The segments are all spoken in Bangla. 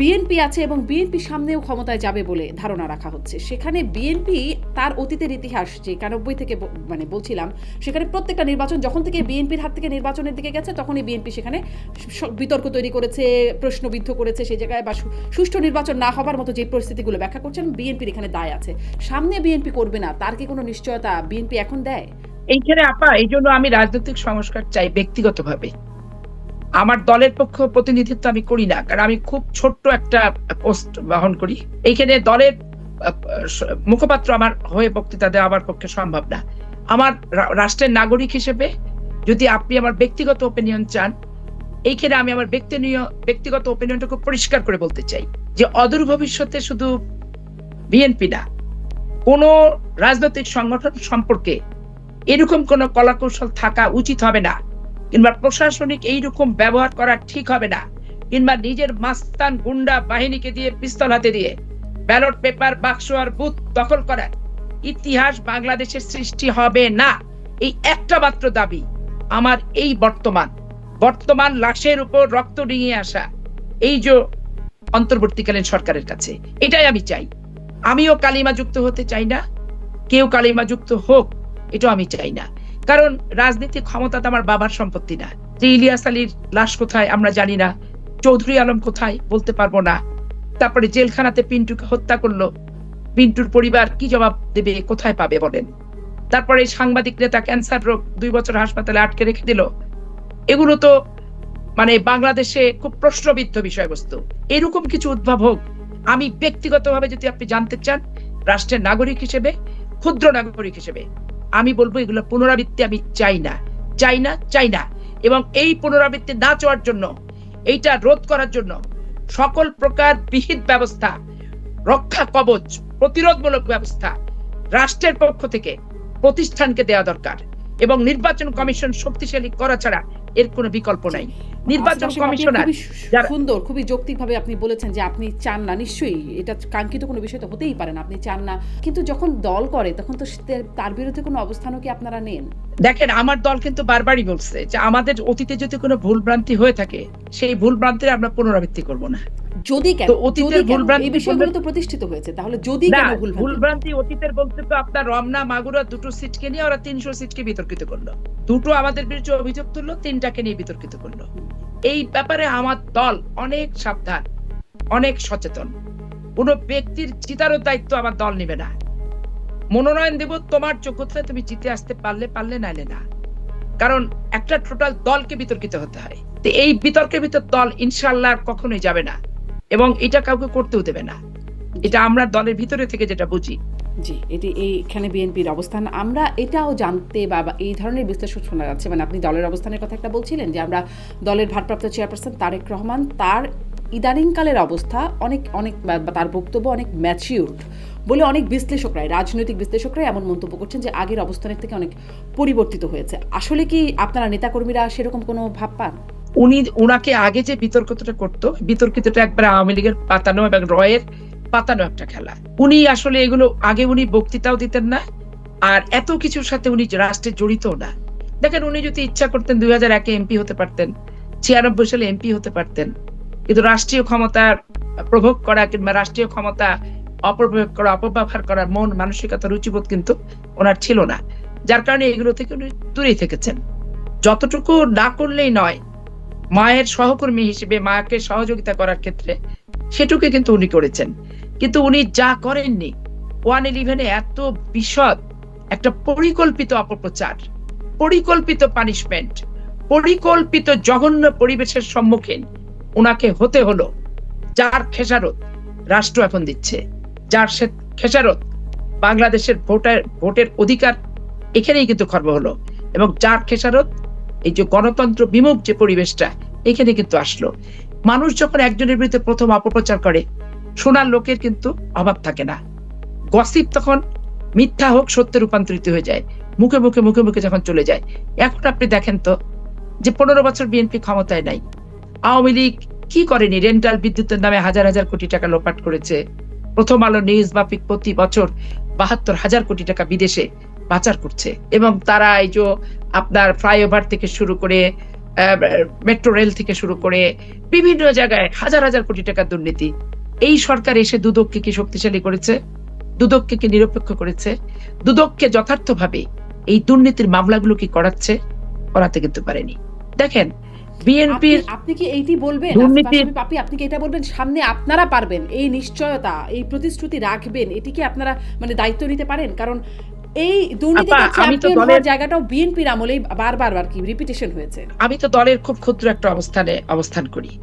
বিএনপি আছে এবং বিএনপি সামনেও ক্ষমতায় যাবে বলে ধারণা রাখা হচ্ছে। সেখানে বিএনপি তার অতীতের ইতিহাস যে একানব্বই থেকে মানে বলছিলাম, সেখানে প্রত্যেকটা নির্বাচন যখন থেকে বিএনপির হাত থেকে নির্বাচনের দিকে গেছে, তখনই বিএনপি সেখানে বিতর্ক তৈরি করেছে, প্রশ্নবিদ্ধ করেছে সেই জায়গায় বা সুষ্ঠু নির্বাচন না হবার মতো যে পরিস্থিতিগুলো ব্যাখ্যা করছেন, বিএনপির এখানে দায় আছে। সামনে বিএনপি করবে না, তার কি কোনো নিশ্চয়তা বিএনপি এখন দেয়? এইখানে আপা এই জন্য আমি রাজনৈতিক সংস্কার চাই ব্যক্তিগতভাবে। আমার দলের পক্ষ প্রতিনিধিত্ব আমি করি না, কারণ আমি খুব ছোট্ট একটা পোস্ট বহন করি। এইখানে দলের মুখপাত্র আমার হয়ে বক্তৃতা দেওয়া আমার পক্ষে সম্ভব না। আমার রাষ্ট্রের নাগরিক হিসেবে যদি আপনি আমার ব্যক্তিগত ওপিনিয়ন চান, এইখানে আমি আমার ব্যক্তিনীয়, ব্যক্তিগত ওপিনিয়নটা খুব পরিষ্কার করে বলতে চাই যে অদূর ভবিষ্যতে শুধু বিএনপি না, কোন রাজনৈতিক সংগঠন সম্পর্কে এরকম কোন কলাকৌশল থাকা উচিত হবে না। কিংবা প্রশাসনিক এইরকম ব্যবহার করা ঠিক হবে না, কিংবা নিজের মাস্তান গুন্ডা বাহিনীকে দিয়ে পিস্তল হাতে দিয়ে ব্যালট পেপার, বাক্স আর বুথ দখল করার ইতিহাস বাংলাদেশের সৃষ্টি হবে না। এই একটা মাত্র দাবি, আমার এই বর্তমান। বর্তমান লাশের উপর রক্ত ডিঙিয়ে আসা এই যে অন্তর্বর্তীকালীন সরকারের কাছে, এটাই আমি চাই। আমিও কালিমা যুক্ত হতে চাই না, কেউ কালিমা যুক্ত হোক, এটাও আমি চাই না। কারণ রাজনীতি ক্ষমতা তো আমার বাবার সম্পত্তি না। যে ইলিয়াস আলীর লাশ কোথায় আমরা জানি না। চৌধুরী আলম কোথায় বলতে পারব না। তারপরে জেলখানাতে পিন্টুকে হত্যা করল। পিন্টুর পরিবার কি জবাব দেবে, কোথায় পাবে বলেন। তারপরে সাংবাদিক নেতা ক্যান্সার রোগ দুই বছর হাসপাতালে আটকে রেখে দিল। এগুলো তো মানে বাংলাদেশে খুব প্রশ্নবিদ্ধ বিষয়বস্তু। এরকম কিছু উদ্ভব হোক, আমি ব্যক্তিগতভাবে যদি আপনি জানতে চান, রাষ্ট্রের নাগরিক হিসেবে, ক্ষুদ্র নাগরিক হিসেবে আমি বলব এগুলো পুনরাবৃত্তি আমি চাই না। চাই না চাই না। এবং এই পুনরাবৃত্তি না চাওয়ার জন্য, এইটা রোধ করার জন্য সকল প্রকার বিহিত ব্যবস্থা, রক্ষা কবচ, প্রতিরোধমূলক ব্যবস্থা রাষ্ট্রের পক্ষ থেকে প্রতিষ্ঠানকে দেওয়া দরকার। এবং নির্বাচন কমিশন শক্তিশালী করা ছাড়া এর কোনো বিকল্প নাই। নির্বাচন কমিশনার সুন্দর খুবই যৌক্তিকভাবে আপনি বলেছেন যে আপনি চান না নিশ্চয়ই এটা কাঙ্ক্ষিত কোনো বিষয় তো হতেই পারে না আপনি চান না। কিন্তু যখন দল করে তখন তো তার বিরুদ্ধে কোনো অবস্থানও কি আপনারা নেন? দেখেন আমার দল কিন্তু বারবারই বলছে যে আমাদের অতীতে যদি কোনো ভুল ভ্রান্তি হয়ে থাকে সেই ভুল ভ্রান্তির আমরা পুনরাবৃত্তি করব না। যদি কেন? অতীতের? ভুলভ্রান্তি এই বিষয়গুলো তো প্রতিষ্ঠিত হয়েছে তাহলে যদি কেন ভুল ভুল ভ্রান্তি অতীতের বলতে তো আপনার রমনা মাগুরা দুটো সিটকে নিয়ে ওরা তিনশো সিটকে বিতর্কিত করল। দুটো আমাদের বিরুদ্ধে অভিযোগ তুললো, তিনটাকে নিয়ে বিতর্কিত করল। এই ব্যাপারে আমার দল অনেক সাবধান, অনেক সচেতন। কোন ব্যক্তির জিতারও দায়িত্ব আমার দল নেবে না। মনোনয়ন দেব, তোমার যোগ্যতায় তুমি জিতে আসতে পারলে পারলে নাইলে না। কারণ একটা টোটাল দলকে বিতর্কিত হতে হয়। তো এই বিতর্কের ভিতর দল ইনশাল্লাহ কখনোই যাবে না এবং এটা কাউকে করতেও দেবে না। এটা আমরা দলের ভিতরে থেকে যেটা বুঝি। জি, এটি এইখানে বিএনপির অবস্থান। আমরা এটাও জানতে বা এই ধরনের বিশ্লেষণ শোনা যাচ্ছে। মানে আপনি দলের অবস্থানের কথা একটা বলছিলেন যে, আমরা দলের ভারপ্রাপ্ত চেয়ারপারসন তারেক রহমান, তার ইদানিংকালের অবস্থা অনেক অনেক তার বক্তব্য অনেক ম্যাচিউরড বলে অনেক বিশ্লেষকরাই, রাজনৈতিক বিশ্লেষকরাই এমন মন্তব্য করছেন যে, আগের অবস্থানের থেকে অনেক পরিবর্তিত হয়েছে। আসলে কি আপনারা নেতাকর্মীরা সেরকম কোনো ভাব পান? উনি, উনাকে আগে যে বিতর্কটা করতো, বিতর্কিতটা একবার আওয়ামী লীগের পাতানো এবং রয়ের পাতানো একটা খেলা। উনি আসলে এগুলো, আগে উনি বক্তৃতাও দিতেন না, আর এত কিছুর সাথে উনি রাষ্ট্রে জড়িত না। দেখেন, উনি যদি ইচ্ছা করতেন দুই হাজার একে এমপি হতে পারতেন, ছিয়ানব্বই সালে এমপি হতে পারতেন, কিন্তু রাষ্ট্রীয় ক্ষমতার প্রভোগ করা কিংবা রাষ্ট্রীয় ক্ষমতা অপপ্রয়োগ করা, অপব্যবহার করার মন মানসিকতা রুচিবোধ কিন্তু ওনার ছিল না। যার কারণে এগুলো থেকে উনি দূরেই থেকেছেন। যতটুকু না করলেই নয়, মায়ের সহকর্মী হিসেবে, মাকে সহযোগিতা করার ক্ষেত্রে সেটুকু কিন্তু উনি করেছেন। কিন্তু উনি যা করেননি, ওয়ান ইলেভেনে এত বিশদ, একটা পরিকল্পিত অপপ্রচার, পরিকল্পিত পানিশমেন্ট, পরিকল্পিত জঘন্য পরিবেশের সম্মুখীন ওনাকে হতে হলো যার খেসারত রাষ্ট্র এখন দিচ্ছে, যার সে খেসারত বাংলাদেশের ভোটার, ভোটের অধিকার এখানেই কিন্তু খর্ব হলো এবং যার খেসারত এই যে গণতন্ত্র বিমুখ যে পরিবেশটা এখানে কিন্তু আসলো। মানুষ যখন একজনের বিরুদ্ধে প্রথম অপপ্রচার করে শোনার লোকের কিন্তু অভাব থাকে না। গসিপ তখন মিথ্যা হোক, সত্যে রূপান্তরিত হয়ে যায়। মুখে মুখে মুখে মুখে যখন চলে যায়। এখন আপনি দেখেন তো যে পনেরো বছর বিএনপি ক্ষমতায় নাই। আওয়ামী লীগ কি করেনি? রেন্টাল বিদ্যুতের নামে হাজার হাজার কোটি টাকা লোপাট করেছে। প্রথম আলো নিউজ মাফিক প্রতি বছর বাহাত্তর হাজার কোটি টাকা বিদেশে পাচার করছে। এবং তারা এই যে আপনার ফ্লাইওভার থেকে শুরু করে মেট্রো রেল থেকে শুরু করে, বিভিন্ন জায়গায় হাজার হাজার কোটি টাকা দুর্নীতি এই সরকার এসে দুদককে কি শক্তিশালী করেছে দুদককে কি নিরপেক্ষ করেছে দুদককে যথার্থভাবে এই দুর্নীতির মামলাগুলো কি করাচ্ছে করাতে কিন্তু পারেনি। দেখেন বিএনপির আপনি- কি এইটি বলবেন? আপনি আপনি কি এটা বলবেন? সামনে আপনারা পারবেন এই নিশ্চয়তা এই প্রতিশ্রুতি রাখবেন এটি কি আপনারা মানে দায়িত্ব নিতে পারেন? কারণ এই দুর্নীতিতে আপা, আমি তো চ্যাম্পিয়ন হওয়ার জায়গাটাও বিএনপির আমলেই বারবার আর কি রিপিটেশন হয়েছে। আমি তো দলের খুব ক্ষুদ্র একটা অবস্থানে অবস্থান করি।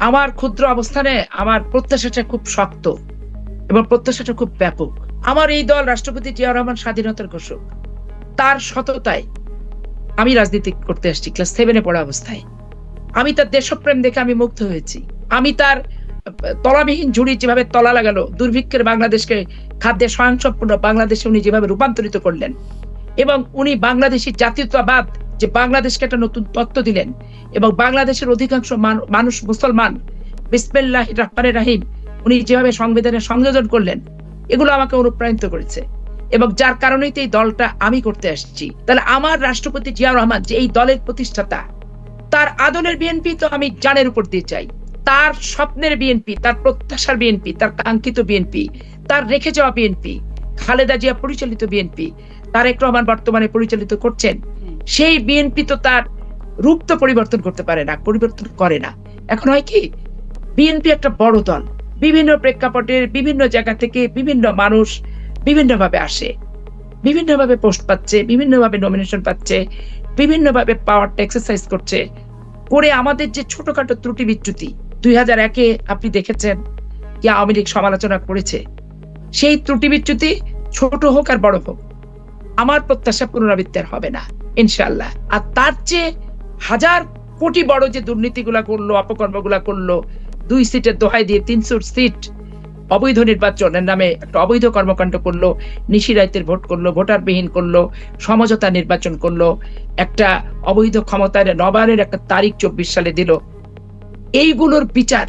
আমার ক্ষুদ্র অবস্থানে আমার প্রত্যাশাটা খুব শক্ত এবং প্রত্যাশাটা খুব ব্যাপক। আমার এই দল রাষ্ট্রপতি জিয়া রহমান স্বাধীনতার ঘোষক। তার সততায় আমি রাজনীতি করতে আসছি, ক্লাস সেভেনে পড়া অবস্থায়। আমি তার দেশপ্রেম দেখে আমি মুগ্ধ হয়েছি। আমি তার তলাবিহীন ঝুড়ি যেভাবে তলা লাগালো, দুর্ভিক্ষের বাংলাদেশকে খাদ্যে স্বয়ংসম্পূর্ণ বাংলাদেশে উনি যেভাবে রূপান্তরিত করলেন এবং উনি বাংলাদেশি জাতীয়তাবাদ যে বাংলাদেশকে একটা নতুন তত্ত্ব দিলেন এবং বাংলাদেশের অধিকাংশ মানুষ মুসলমান, বিসমিল্লাহ রহমানের রাহিম, উনি যেভাবে সংবিধানে সংযোজন করলেন, এগুলো আমাকে অনুপ্রাণিত করেছে। এবং যার কারণেই এই দলটা আমি করতে আসছি। তাহলে আমার রাষ্ট্রপতি জিয়া রহমান যে এই দলের প্রতিষ্ঠাতা, তার আদলের বিএনপি তো আমি জানের উপর দিয়ে চাই। তার স্বপ্নের বিএনপি, তার প্রত্যাশার বিএনপি, তার কাঙ্ক্ষিত বিএনপি, তার রেখে যাওয়া বিএনপি, খালেদা জিয়া পরিচালিত বিএনপি, তারেক রহমান বর্তমানে পরিচালিত করছেন সেই বিএনপি তো তার রূপ তো পরিবর্তন করতে পারে না, পরিবর্তন করে না। এখন হয় কি বিএনপি একটা বড় দল, বিভিন্ন প্রেক্ষাপটের বিভিন্ন জায়গা থেকে বিভিন্ন মানুষ বিভিন্নভাবে আসে, বিভিন্নভাবে পোস্ট পাচ্ছে, বিভিন্নভাবে নমিনেশন পাচ্ছে, বিভিন্নভাবে পাওয়ারটা এক্সারসাইজ করছে, করে আমাদের যে ছোটখাটো ত্রুটি বিচ্যুতি দুই হাজার একে আপনি দেখেছেন কি আওয়ামী লীগ সমালোচনা করেছে, সেই ত্রুটি বিচ্যুতি ছোট হোক আর বড় হোক, আমার প্রত্যাশা পুনরাবৃত্তি হবে না। ইনশাল্লাহ আর তার চেয়ে হাজার কোটি বড় যে দুর্নীতিগুলা করল, অপকর্মগুলা করল, দুই সিটের দোহাই দিয়ে তিনশো সিট অবৈধ নির্বাচনের নামে একটা অবৈধ কর্মকাণ্ড করল নিশিরাইতের ভোট করল, ভোটারবিহীন করল, সমঝোতা নির্বাচন করল, একটা অবৈধ ক্ষমতার নবায়নের একটা তারিখ চব্বিশ সালে দিল। এইগুলোর বিচার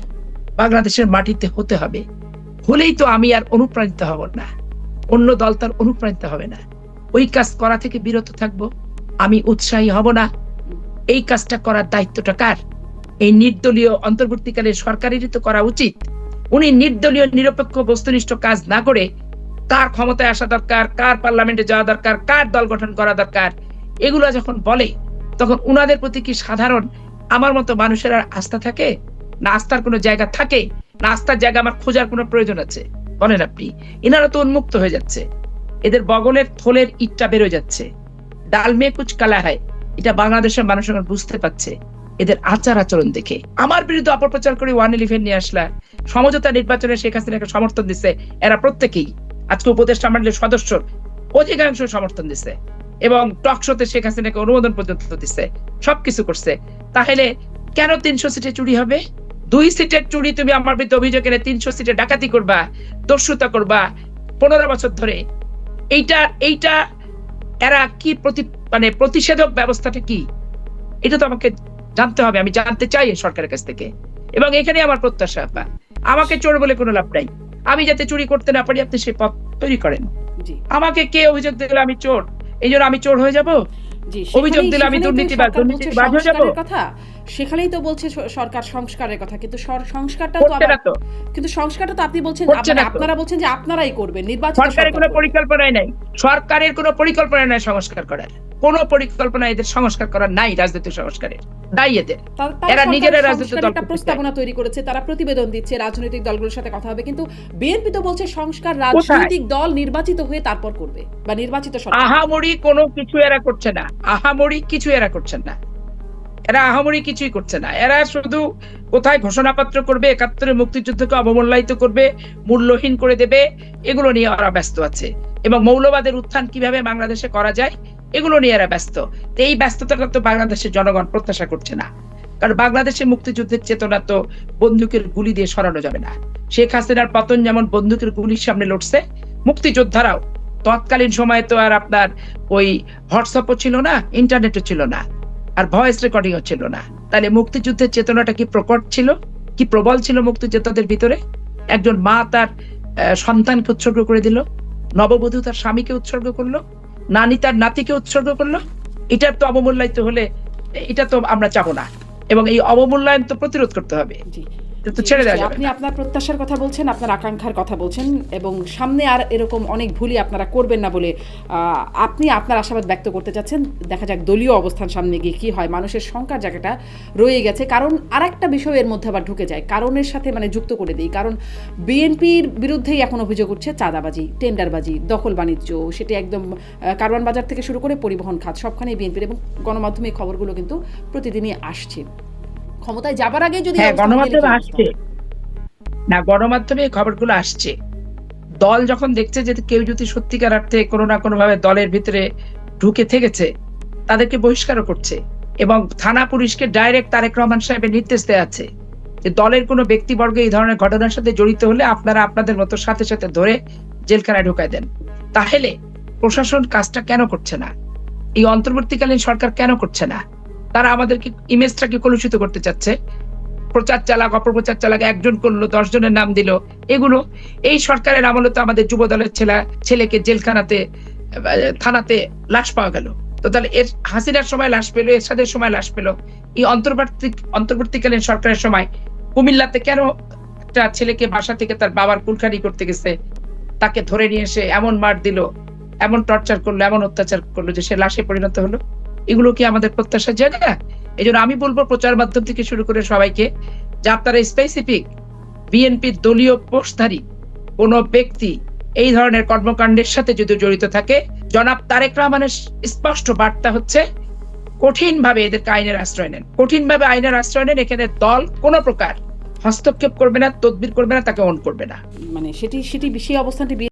বাংলাদেশের মাটিতে হতে হবে। হলেই তো আমি আর অনুপ্রাণিত হব না। অন্য দল তার অনুপ্রাণিত হবে না। ওই কাজ করা থেকে বিরত থাকব। আমি উৎসাহী হব না। এই কাজটা করার দায়িত্বটা কার? এই নির্দলীয় অন্তর্বর্তীকালে সরকারেরই তো করা উচিত। উনি নির্দলীয়, নিরপেক্ষ, বস্তুনিষ্ঠ কাজ না করে কার ক্ষমতায় আসা দরকার, কার পার্লামেন্টে যাওয়া দরকার, কার দল গঠন করা দরকার, এগুলো যখন বলে, তখন উনাদের প্রতি কি সাধারণ আমার মতো মানুষের আর আস্থা থাকে? না আস্থার কোনো জায়গা থাকে? না আস্থার জায়গা আমার খোঁজার কোনো প্রয়োজন আছে? বলেন আপনি, এনারা তো উন্মুক্ত হয়ে যাচ্ছে। এদের বগলের থলের ইটটা বেরো যাচ্ছে। ডাল মে কুচ কালা হয় এটা বাংলাদেশের মানুষ এখন বুঝতে পারছে। এদের আচার আচরণ দেখে। আমার বিরুদ্ধে অপপ্রচার করে ওয়ান ইলেভেন নিয়ে আসলা। সমঝোতা নির্বাচনে শেখ হাসিনাকে সমর্থন দিচ্ছে এরা প্রত্যেকেই। আজকে উপদেষ্টা মন্ডলের সদস্য। অধিকাংশ সমর্থন দিচ্ছে এবং টক শোতে শেখ হাসিনাকে অনুমোদন পর্যন্ত দিচ্ছে সবকিছু করছে। তাহলে কেন তিনশো সিটে চুরি হবে? দুই সিটের চুরি তুমি আমার বিরুদ্ধে অভিযোগ এনে তিনশো সিটে ডাকাতি করবা, দস্যুতা করবা, পনেরো বছর ধরে। এইটা এইটা এরা কি প্রতি মানে প্রতিষেধক ব্যবস্থাটা কি? এটা তো আমাকে জানতে হবে আমি জানতে চাই সরকারের কাছ থেকে। এবং এখানে আমার প্রত্যাশা আপা। আমাকে চোর বলে কোনো লাভ নাই। আমি যাতে চুরি করতে না পারি আপনি সেই পথ তৈরি করেন। আমাকে কে অভিযোগ দিলে আমি চোর? এই জন্য আমি চোর হয়ে যাব? অভিযোগ দিলে আমি দুর্নীতিবাজ, সরকার হয়ে যাব। কথা সেখানেই তো বলছে সরকার সংস্কারের কথা কিন্তু সংস্কারটা তো কিন্তু সংস্কারটা তো আপনি বলছেন মানে। আপনারা বলছেন যে আপনারাই করবেন নির্বাচিত সরকারের কোনো পরিকল্পনাই নাই। সরকারের কোনো পরিকল্পনা নাই সংস্কার করার। কোনো পরিকল্পনা এদের সংস্কার করার নাই রাজনৈতিক সংস্কারের। নাই এদের। এরা নিজেরা রাজনৈতিক দল প্রস্তাবনা তৈরি করেছে তারা প্রতিবেদন দিচ্ছে রাজনৈতিক দলগুলোর সাথে কথা হবে কিন্তু বিএনপি তো বলছে সংস্কার রাজনৈতিক দল নির্বাচিত হয়ে তারপর করবে বা নির্বাচিত সরকার। আহামরি কোনো কিছু এরা করছে না। আহামরি কিছু এরা করছে না। এরা আহামরি কিছুই করছে না। এরা শুধু কোথায় ঘোষণাপত্র করবে, একাত্তরের মুক্তিযুদ্ধকে অবমূল্যায়িত করবে, মূল্যহীন করে দেবে, এগুলো নিয়ে ওরা ব্যস্ত আছে। এবং মৌলবাদের উত্থান কীভাবে বাংলাদেশে করা যায়, এগুলো নিয়ে এরা ব্যস্ত। এই ব্যস্ততাটা তো বাংলাদেশের জনগণ প্রত্যাশা করছে না। কারণ বাংলাদেশে মুক্তিযুদ্ধের চেতনা তো বন্দুকের গুলি দিয়ে সরানো যাবে না। শেখ হাসিনার পতন যেমন বন্দুকের গুলির সামনে লড়ছে, মুক্তিযোদ্ধারাও তৎকালীন সময়ে তো আর আপনার ওই হোয়াটসঅ্যাপও ছিল না, ইন্টারনেটও ছিল না। আর ভয়েস রেকর্ডিংও ছিল না। তাহলে মুক্তিযুদ্ধের চেতনাটা কি প্রকট ছিল? কি প্রবল ছিল মুক্তিযোদ্ধাদের ভিতরে? একজন মা তার সন্তানকে উৎসর্গ করে দিল, নববধূ তার স্বামীকে উৎসর্গ করল, নানি তার নাতিকে উৎসর্গ করল। এটার তো অবমূল্যায়িত হলে এটা তো আমরা চাবো না। এবং এই অবমূল্যায়ন তো প্রতিরোধ করতে হবে। তো ছেড়ে দেওয়া যাবে আপনি আপনার প্রত্যাশার কথা বলছেন আপনার আকাঙ্ক্ষার কথা বলছেন এবং সামনে আর এরকম অনেক ভুলই আপনারা করবেন না বলে আহ, আপনি আপনার আশাবাদ ব্যক্ত করতে চাচ্ছেন। দেখা যাক দলীয় অবস্থান সামনে গিয়ে কি হয়। মানুষের সংখ্যার জায়গাটা রয়ে গেছে। কারণ আরেকটা বিষয় এর মধ্যে আবার ঢুকে যায়। কারণের সাথে মানে যুক্ত করে দিই। কারণ বিএনপির বিরুদ্ধেই এখন অভিযোগ উঠছে চাঁদাবাজি টেন্ডারবাজি দখল বাণিজ্য। সেটি একদম কারওয়ান বাজার থেকে শুরু করে পরিবহন খাত সবখানেই বিএনপির। এবং গণমাধ্যমে খবরগুলো কিন্তু প্রতিদিনই আসছে। ক্ষমতায় যাবার আগে যদি হ্যাঁ গণমাধ্যমে আসছে। না গণমাধ্যমে খবরগুলো আসছে। দল যখন দেখছে যে কেউ যদি সত্যিকার অর্থে কোনো না কোনো ভাবে দলের ভিতরে ঢুকে থেকেছে তাদেরকে বহিষ্কারও করছে এবং থানা পুলিশকে ডাইরেক্ট তারেক রহমান সাহেবের নির্দেশ দেওয়া আছে যে দলের কোনো ব্যক্তিবর্গ এই ধরনের ঘটনার সাথে জড়িত হলে আপনারা আপনাদের মতো সাথে সাথে ধরে জেলখানায় ঢুকায় দেন। তাহলে প্রশাসন কাজটা কেন করছে না? এই অন্তর্বর্তীকালীন সরকার কেন করছে না? তারা আমাদেরকে ইমেজটাকে কলুষিত করতে চাচ্ছে। প্রচার চালাক, অপপ্রচার চালাক একজন করল দশ জনের নাম দিল। এগুলো, এই সরকারের আমলে তো আমাদের যুব দলের ছেলে, ছেলেকে জেলখানাতে, থানাতে লাশ পাওয়া গেল। তো তাহলে এর, হাসিনার সময় লাশ পেল, এরশাদের সময় লাশ পেল। এই অন্তর্বর্তী, অন্তর্বর্তীকালীন সরকারের সময় কুমিল্লাতে কেন একটা ছেলেকে বাসা থেকে তার বাবার কুলখানি করতে গেছে? তাকে ধরে নিয়ে এসে এমন মার দিল, এমন টর্চার করল, এমন অত্যাচার করল যে সে লাশে পরিণত হলো। এগুলো কি আমাদের প্রত্যাশার জায়গা? এই জন্য আমি বলব প্রচার মাধ্যম থেকে শুরু করে সবাইকে যে আপনারা স্পেসিফিক বিএনপির দলীয় পোস্টধারী কোন ব্যক্তি এই ধরনের কর্মকাণ্ডের সাথে যদি জড়িত থাকে, জনাব তারেক রহমানের স্পষ্ট বার্তা হচ্ছে কঠিন ভাবে এদেরকে আইনের আশ্রয় নেন। কঠিন ভাবে আইনের আশ্রয় নেন, এখানে দল কোন প্রকার হস্তক্ষেপ করবে না, তদবির করবে না, তাকে অন করবে না। মানে সেটি সেটি, সেই অবস্থানটি